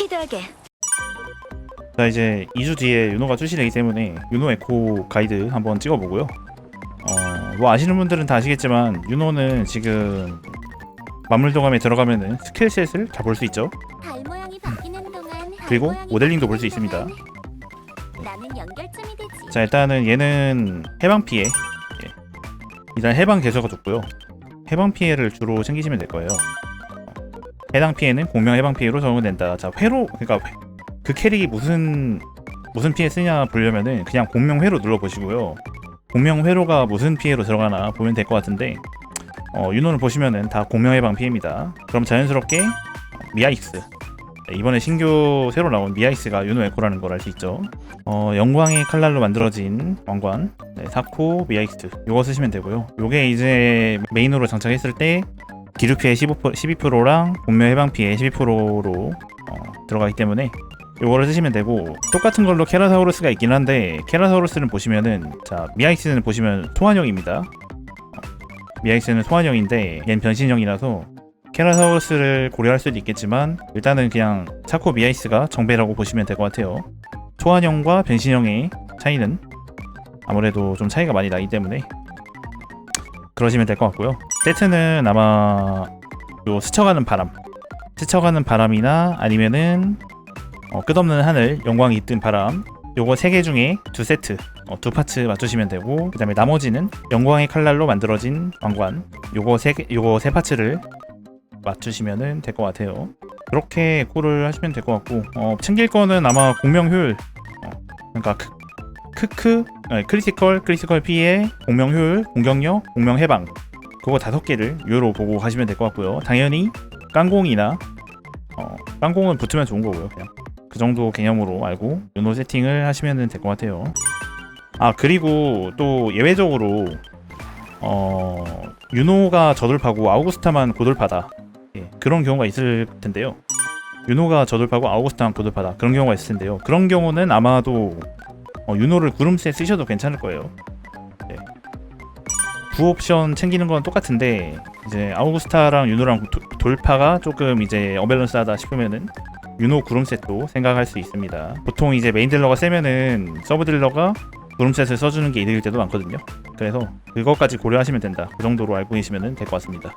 스피드하게. 자 이제 2주 뒤에 윤호가 출시되기 때문에 윤호 에코 가이드 한번 찍어보고요. 어, 뭐 아시는 분들은 다 아시겠지만 윤호는 지금 만물도감에 들어가면은 스킬셋을 다 볼 수 있죠. 발 모양이 바뀌는 동안 그리고 모델링도 볼수 바뀌는 있습니다. 나는 연결점이 되지. 자 일단은 얘는 해방 피해. 예. 일단 해방 개수가 좋고요. 해방 피해를 주로 챙기시면 될 거예요. 해당 피해는 공명 해방 피해로 적용된다. 자 회로 그러니까 회- 그 캐릭이 무슨 무슨 피해 쓰냐 보려면은 그냥 공명 회로 눌러 보시고요. 공명 회로가 무슨 피해로 들어가나 보면 될 것 같은데 어, 윤호를 보시면은 다 공명 해방 피해입니다. 그럼 자연스럽게 미아이스 네, 이번에 신규 새로 나온 미아이스가 윤호 에코라는 걸 알 수 있죠. 어, 영광의 칼날로 만들어진 왕관 네, 사코 미아이스 요거 쓰시면 되고요. 요게 이제 메인으로 장착했을 때 기류 피해 15% 12%랑 공명 해방 피해 12%로 어, 들어가기 때문에 요거를 쓰시면 되고 똑같은 걸로 케라사우루스가 있긴 한데 케라사우루스는 보시면은 자 미아이스는 보시면 소환형입니다. 어, 미아이스는 소환형인데 얜 변신형이라서 케라사우루스를 고려할 수도 있겠지만 일단은 그냥 차코 미아이스가 정배라고 보시면 될 것 같아요. 소환형과 변신형의 차이는 아무래도 좀 차이가 많이 나기 때문에 그러시면 될 것 같고요. 세트는 아마 요 스쳐가는 바람, 스쳐가는 바람이나 아니면은 어, 끝없는 하늘, 영광이 뜬 바람 요거 세 개 중에 두 세트, 어, 두 파츠 맞추시면 되고 그 다음에 나머지는 영광의 칼날로 만들어진 왕관 요거 세 개, 요거 세 파츠를 맞추시면은 될것 같아요. 그렇게 콜을 하시면 될 것 같고 어, 챙길 거는 아마 공명 효율 어, 그러니까 크, 크크 크리티컬 크리티컬 피해 공명 효율 공격력 공명 해방 그거 다섯 개를 유로 보고 가시면 될 것 같고요. 당연히 깡공이나 어, 깡공은 붙으면 좋은 거고요. 그냥 그 정도 개념으로 알고 요노 세팅을 하시면 될 것 같아요. 아 그리고 또 예외적으로 어 유노가 저돌파고 아우구스타만 고돌파다 예, 그런 경우가 있을 텐데요. 유노가 저돌파고 아우구스타만 고돌파다 그런 경우가 있을 텐데요. 그런 경우는 아마도 어, 유노를 구름셋 쓰셔도 괜찮을 거예요. 예. 구 옵션 챙기는 건 똑같은데 이제 아우구스타랑 유노랑 도- 돌파가 조금 이제 어밸런스하다 싶으면은 유노 구름셋도 생각할 수 있습니다. 보통 이제 메인 딜러가 세면은 서브 딜러가 구름셋을 써주는 게 이득일 때도 많거든요. 그래서 그것까지 고려하시면 된다. 그 정도로 알고 계시면 될 것 같습니다.